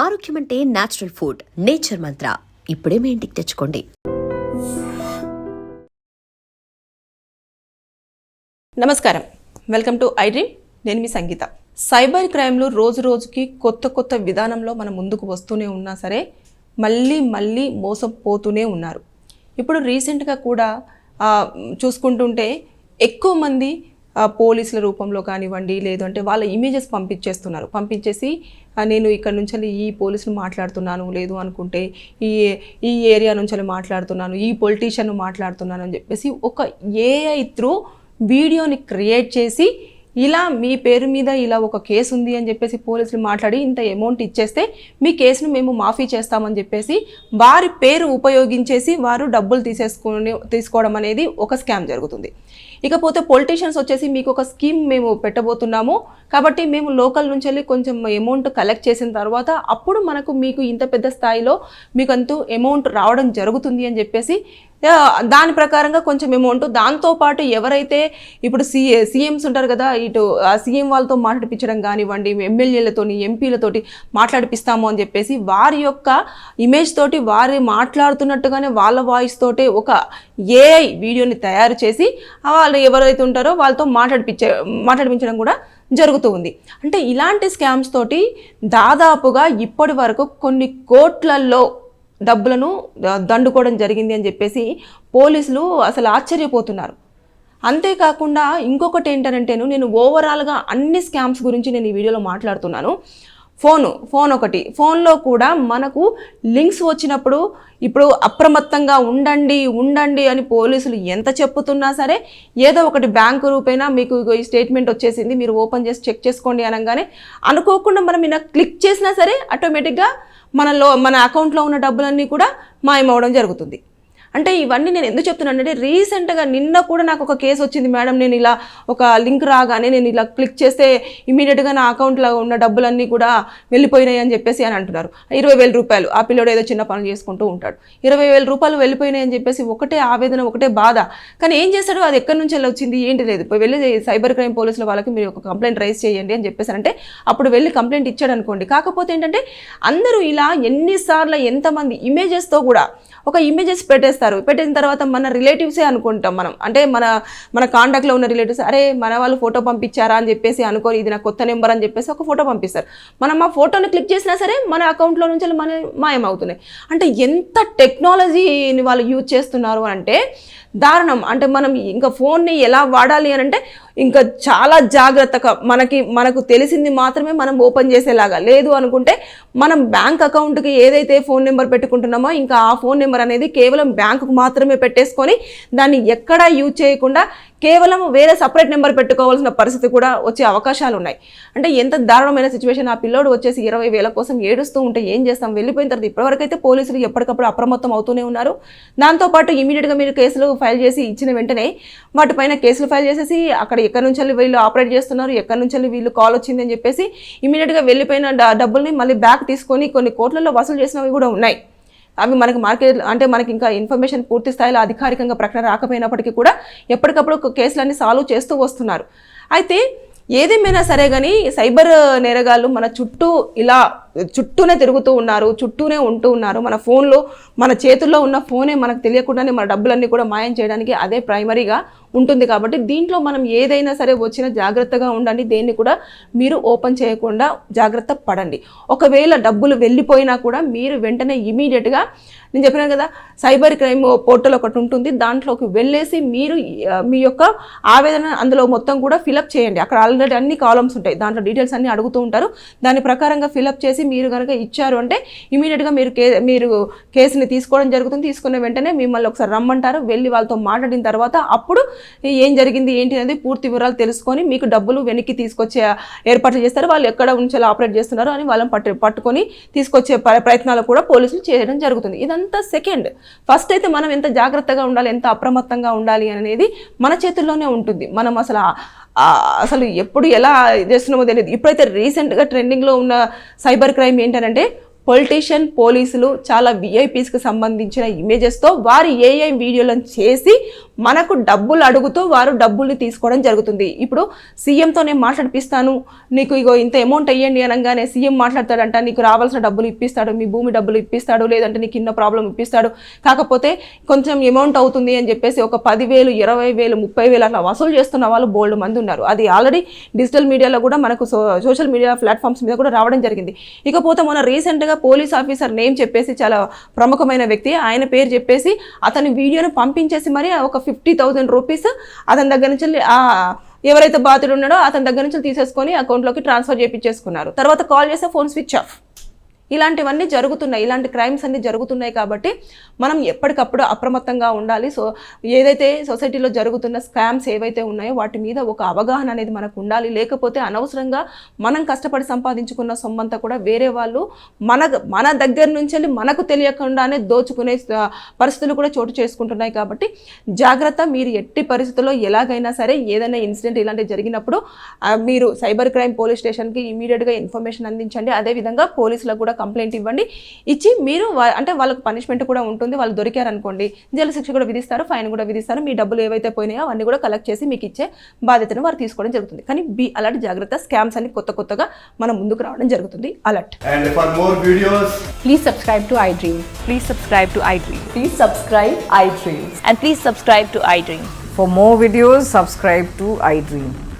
ఆరోగ్యం అంటే natural food nature మంత్ర ఇప్పుడే మీ ఇంటికి తెచ్చుకోండి. నమస్కారం. వెల్కమ్ టు ఐ డ్రీమ్ నేను మీ సంగీత. సైబర్ క్రైమ్లు రోజు రోజుకి కొత్త కొత్త విధానంలో మనం ముందుకు వస్తూనే ఉన్నా సరే మళ్ళీ మళ్ళీ మోసం పోతూనే ఉన్నారు. ఇప్పుడు రీసెంట్గా కూడా చూసుకుంటుంటే ఎక్కువ మంది పోలీసుల రూపంలో కానివ్వండి లేదంటే వాళ్ళ ఇమేజెస్ పంపించేస్తున్నారు. పంపించేసి నేను ఇక్కడ నుంచి ఈ పోలీసును మాట్లాడుతున్నాను లేదు అనుకుంటే ఈ ఈ ఏరియా నుంచి మాట్లాడుతున్నాను ఈ పొలిటీషియన్ మాట్లాడుతున్నాను అని చెప్పేసి ఒక ఏఐ త్రూ వీడియోని క్రియేట్ చేసి ఇలా మీ పేరు మీద ఇలా ఒక కేసు ఉంది అని చెప్పేసి పోలీసులు మాట్లాడి ఇంత అమౌంట్ ఇచ్చేస్తే మీ కేసును మేము మాఫీ చేస్తామని చెప్పేసి వారి పేరు ఉపయోగించేసి వారు డబ్బులు తీసేసుకుని తీసుకోవడం అనేది ఒక స్కామ్ జరుగుతుంది. ఇకపోతే పొలిటీషియన్స్ వచ్చేసి మీకు ఒక స్కీమ్ మేము పెట్టబోతున్నాము. కాబట్టి మేము లోకల్ నుంచి వెళ్ళి కొంచెం అమౌంట్ కలెక్ట్ చేసిన తర్వాత అప్పుడు మనకు మీకు ఇంత పెద్ద స్థాయిలో మీకు అమౌంట్ రావడం జరుగుతుంది అని చెప్పేసి దాని ప్రకారంగా కొంచెం అమౌంట్ దాంతోపాటు ఎవరైతే ఇప్పుడు సీఏ సీఎంస్ ఉంటారు కదా ఇటు ఆ సీఎం వాళ్ళతో మాట్లాడిపించడం కానివ్వండి ఎమ్మెల్యేలతోని ఎంపీలతోటి మాట్లాడిపిస్తాము అని చెప్పేసి వారి యొక్క ఇమేజ్ తోటి వారి మాట్లాడుతున్నట్టుగానే వాళ్ళ వాయిస్ తోటే ఒక ఏఐ వీడియోని తయారు చేసి వాళ్ళు ఎవరైతే ఉంటారో వాళ్ళతో మాట్లాడిపించే మాట్లాడిపించడం కూడా జరుగుతూ ఉంది. అంటే ఇలాంటి స్కామ్స్ తోటి దాదాపుగా ఇప్పటి వరకు కొన్ని కోట్లల్లో డబ్బులను దండుకోవడం జరిగింది అని చెప్పేసి పోలీసులు అసలు ఆశ్చర్యపోతున్నారు. అంతేకాకుండా ఇంకొకటి ఏంటంటేను నేను ఓవరాల్గా అన్ని స్కామ్స్ గురించి నేను ఈ వీడియోలో మాట్లాడుతున్నాను. ఫోను ఫోన్ ఒకటి. ఫోన్లో కూడా మనకు లింక్స్ వచ్చినప్పుడు ఇప్పుడు అప్రమత్తంగా ఉండండి ఉండండి అని పోలీసులు ఎంత చెప్పుతున్నా సరే ఏదో ఒకటి బ్యాంకు రూపైనా మీకు ఈ స్టేట్మెంట్ వచ్చేసింది మీరు ఓపెన్ చేసి చెక్ చేసుకోండి అనగానే అనుకోకుండా మనం ఇలా క్లిక్ చేసినా సరే ఆటోమేటిక్గా మనలో మన అకౌంట్లో ఉన్న డబ్బులన్నీ కూడా మాయమవడం జరుగుతుంది. అంటే ఇవన్నీ నేను ఎందుకు చెప్తున్నాను అంటే రీసెంట్గా నిన్న కూడా నాకు ఒక కేసు వచ్చింది మేడం. నేను ఇలా ఒక లింక్ రాగానే నేను ఇలా క్లిక్ చేస్తే ఇమీడియట్గా నా అకౌంట్లో ఉన్న డబ్బులన్నీ కూడా వెళ్ళిపోయినాయి అని చెప్పేసి అని అంటున్నారు. ఇరవై వేల రూపాయలు ఆ పిల్లోడు ఏదో చిన్న పనులు చేసుకుంటూ ఉంటాడు. ఇరవై వేల రూపాయలు వెళ్ళిపోయినాయి అని చెప్పేసి ఒకటే ఆవేదన ఒకటే బాధ. కానీ ఏం చేస్తాడు? అది ఎక్కడి నుంచి వెళ్ళి వచ్చింది? ఏంటి లేదు. పోయి వెళ్ళి సైబర్ క్రైమ్ పోలీసుల వాళ్ళకి మీరు ఒక కంప్లైంట్ రైజ్ చేయండి అని చెప్పేసారంటే అప్పుడు వెళ్ళి కంప్లైంట్ ఇచ్చాడు అనుకోండి. కాకపోతే ఏంటంటే అందరూ ఇలా ఎన్నిసార్లు ఎంతమంది ఇమేజెస్తో కూడా ఒక ఇమేజెస్ పెట్టేస్తారు. పెట్టిన తర్వాత మన రిలేటివ్సే అనుకుంటాం మనం. అంటే మన మన కాంటాక్ట్లో ఉన్న రిలేటివ్స్ అరే మన వాళ్ళు ఫోటో పంపించారా? అని చెప్పేసి అనుకోని ఇది నా కొత్త నెంబర్ అని చెప్పేసి ఒక ఫోటో పంపిస్తారు. మనం ఆ ఫోటోని క్లిక్ చేసినా సరే మన అకౌంట్లో నుంచి మన మాయమవుతున్నాయి అంటే ఎంత టెక్నాలజీని వాళ్ళు యూజ్ చేస్తున్నారు అంటే దారుణం. అంటే మనం ఇంకా ఫోన్ని ఎలా వాడాలి అని అంటే ఇంకా చాలా జాగ్రత్తగా మనకి మనకు తెలిసింది మాత్రమే మనం ఓపెన్ చేసేలాగా. లేదు అనుకుంటే మనం బ్యాంక్ అకౌంట్కి ఏదైతే ఫోన్ నెంబర్ పెట్టుకుంటున్నామో ఇంకా ఆ ఫోన్ నెంబర్ అనేది కేవలం బ్యాంకుకు మాత్రమే పెట్టేసుకొని దాన్ని ఎక్కడా యూజ్ చేయకుండా కేవలం వేరే సపరేట్ నెంబర్ పెట్టుకోవాల్సిన పరిస్థితి కూడా వచ్చే అవకాశాలు ఉన్నాయి. అంటే ఎంత దారుణమైన సిచ్యువేషన్ ఆ పిల్లోడు వచ్చేసి ఇరవై వేల కోసం ఏడుస్తూ ఉంటే ఏం చేస్తాం? వెళ్ళిపోయిన తర్వాత ఇప్పటివరకైతే పోలీసులు ఎప్పటికప్పుడు అప్రమత్తం అవుతూనే ఉన్నారు. దాంతోపాటు ఇమీడియట్గా మీరు కేసులు ఫైల్ చేసి ఇచ్చిన వెంటనే వాటిపైన కేసులు ఫైల్ చేసేసి అక్కడ ఎక్కడి నుంచి వీళ్ళు ఆపరేట్ చేస్తున్నారు ఎక్కడి నుంచి వీళ్ళు కాల్ వచ్చింది అని చెప్పేసి ఇమీడియట్గా వెళ్ళిపోయిన డబ్బుల్ని మళ్ళీ బ్యాక్ తీసుకొని కొన్ని కోట్లలో వసూలు చేసినవి కూడా ఉన్నాయి. అవి మనకి మార్కెట్ అంటే మనకి ఇంకా ఇన్ఫర్మేషన్ పూర్తి స్థాయిలో అధికారికంగా ప్రకటన రాకపోయినప్పటికీ కూడా ఎప్పటికప్పుడు కేసులన్నీ సాల్వ్ చేస్తూ వస్తున్నారు. అయితే ఏదేమైనా సరే కానీ సైబర్ నేరగాళ్ళు మన చుట్టూ ఇలా చుట్టూనే తిరుగుతూ ఉన్నారు చుట్టూనే ఉంటూ ఉన్నారు. మన ఫోన్లో మన చేతుల్లో ఉన్న ఫోనే మనకు తెలియకుండానే మన డబ్బులన్నీ కూడా మాయం చేయడానికి అదే ప్రైమరీగా ఉంటుంది కాబట్టి దీంట్లో మనం ఏదైనా సరే వచ్చినా జాగ్రత్తగా ఉండండి. దేన్ని కూడా మీరు ఓపెన్ చేయకుండా జాగ్రత్త పడండి. ఒకవేళ డబ్బులు వెళ్ళిపోయినా కూడా మీరు వెంటనే ఇమీడియట్గా నేను చెప్పినాను కదా సైబర్ క్రైమ్ పోర్టల్ ఒకటి ఉంటుంది. దాంట్లోకి వెళ్ళేసి మీరు మీ యొక్క ఆవేదన అందులో మొత్తం కూడా ఫిలప్ చేయండి. అక్కడ ఆల్రెడీ అన్ని కాలమ్స్ ఉంటాయి. దాంట్లో డీటెయిల్స్ అన్ని అడుగుతూ ఉంటారు. దాని ప్రకారంగా ఫిలప్ చేసి మీరు కనుక ఇచ్చారు అంటే ఇమీడియట్గా మీరు కే మీరు కేసుని తీసుకోవడం జరుగుతుంది. తీసుకున్న వెంటనే మిమ్మల్ని ఒకసారి రమ్మంటారు. వెళ్ళి వాళ్ళతో మాట్లాడిన తర్వాత అప్పుడు ఏం జరిగింది ఏంటి అనేది పూర్తి వివరాలు తెలుసుకొని మీకు డబ్బులు వెనక్కి తీసుకొచ్చే ఏర్పాట్లు చేస్తారు. వాళ్ళు ఎక్కడ ఉంచేలా ఆపరేట్ చేస్తున్నారు అని వాళ్ళని పట్టు పట్టుకొని తీసుకొచ్చే ప్రయత్నాలు కూడా పోలీసులు చేయడం జరుగుతుంది. ఇదంతా సెకండ్. ఫస్ట్ అయితే మనం ఎంత జాగ్రత్తగా ఉండాలి ఎంత అప్రమత్తంగా ఉండాలి అనేది మన చేతుల్లోనే ఉంటుంది. మనం అసలు అసలు ఎప్పుడు ఎలా చేస్తున్నామో తెలియదు. ఇప్పుడైతే రీసెంట్గా ట్రెండింగ్లో ఉన్న సైబర్ క్రైమ్ ఏంటంటే పొలిటీషియన్ పోలీసులు చాలా విఐపీస్కి సంబంధించిన ఇమేజెస్తో వారు ఏఐ వీడియోలను చేసి మనకు డబ్బులు అడుగుతూ వారు డబ్బుల్ని తీసుకోవడం జరుగుతుంది. ఇప్పుడు సీఎంతో నేను మాట్లాడిపిస్తాను. నీకు ఇగో ఇంత అమౌంట్ అయ్యండి అనగానే సీఎం మాట్లాడతాడంట నీకు రావాల్సిన డబ్బులు ఇప్పిస్తాడు మీ భూమి డబ్బులు ఇప్పిస్తాడు లేదంటే నీకు ఇన్న ప్రాబ్లం ఇప్పిస్తాడు. కాకపోతే కొంచెం అమౌంట్ అవుతుంది అని చెప్పేసి ఒక పదివేలు ఇరవై వేలు ముప్పై వేలు అట్లా వసూలు చేస్తున్న వాళ్ళు బోల్డ్ మంది ఉన్నారు. అది ఆల్రెడీ డిజిటల్ మీడియాలో కూడా మనకు సోషల్ మీడియా ప్లాట్ఫామ్స్ మీద కూడా రావడం జరిగింది. ఇకపోతే మొన్న రీసెంట్గా పోలీస్ ఆఫీసర్ నేమ్ చెప్పేసి చాలా ప్రముఖమైన వ్యక్తి. ఆయన పేరు చెప్పేసి అతని వీడియోను పంపించేసి మరి ఒక ఫిఫ్టీ థౌజండ్ రూపీస్ అతని దగ్గర నుంచి ఆ ఎవరైతే బాధితుడు ఉన్నాడో అతని దగ్గర నుంచి తీసేసుకొని అకౌంట్లోకి ట్రాన్స్ఫర్ చేయించేసుకున్నారు తర్వాత కాల్ చేస్తే ఫోన్ స్విచ్ ఆఫ్. ఇలాంటివన్నీ జరుగుతున్నాయి. ఇలాంటి క్రైమ్స్ అన్నీ జరుగుతున్నాయి కాబట్టి మనం ఎప్పటికప్పుడు అప్రమత్తంగా ఉండాలి. సో ఏదైతే సొసైటీలో జరుగుతున్న స్కామ్స్ ఏవైతే ఉన్నాయో వాటి మీద ఒక అవగాహన అనేది మనకు ఉండాలి. లేకపోతే అనవసరంగా మనం కష్టపడి సంపాదించుకున్న సొమ్మంతా కూడా వేరే వాళ్ళు మన మన దగ్గర నుంచి వెళ్ళి మనకు తెలియకుండానే దోచుకునే పరిస్థితులు కూడా చోటు చేసుకుంటున్నాయి కాబట్టి జాగ్రత్త. మీరు ఎట్టి పరిస్థితుల్లో ఎలాగైనా సరే ఏదైనా ఇన్సిడెంట్ ఇలాంటివి జరిగినప్పుడు మీరు సైబర్ క్రైమ్ పోలీస్ స్టేషన్కి ఇమీడియట్గా ఇన్ఫర్మేషన్ అందించండి. అదేవిధంగా పోలీసులకు కూడా కంప్లైంట్ ఇవ్వండి. ఇచ్చి మీరు అంటే వాళ్ళకు పనిష్మెంట్ కూడా ఉంటుంది. వాళ్ళు దొరికారు అనుకోండి జైలు శిక్ష కూడా విధిస్తారు ఫైన్ కూడా విధిస్తారు. మీ డబ్బులు ఏవైతే పోయినాయో అవన్నీ కూడా కలెక్ట్ చేసి మీకు ఇచ్చే బాధ్యతను వారు తీసుకోవడం జరుగుతుంది. కానీ బి అలర్ట్ జాగ్రత్త స్కామ్స్ అని కొత్త కొత్తగా మనం ముందుకు రావడం జరుగుతుంది. Alert please subscribe to iDream please subscribe to iDream please subscribe iDream and please subscribe to iDream for more videos subscribe to iDream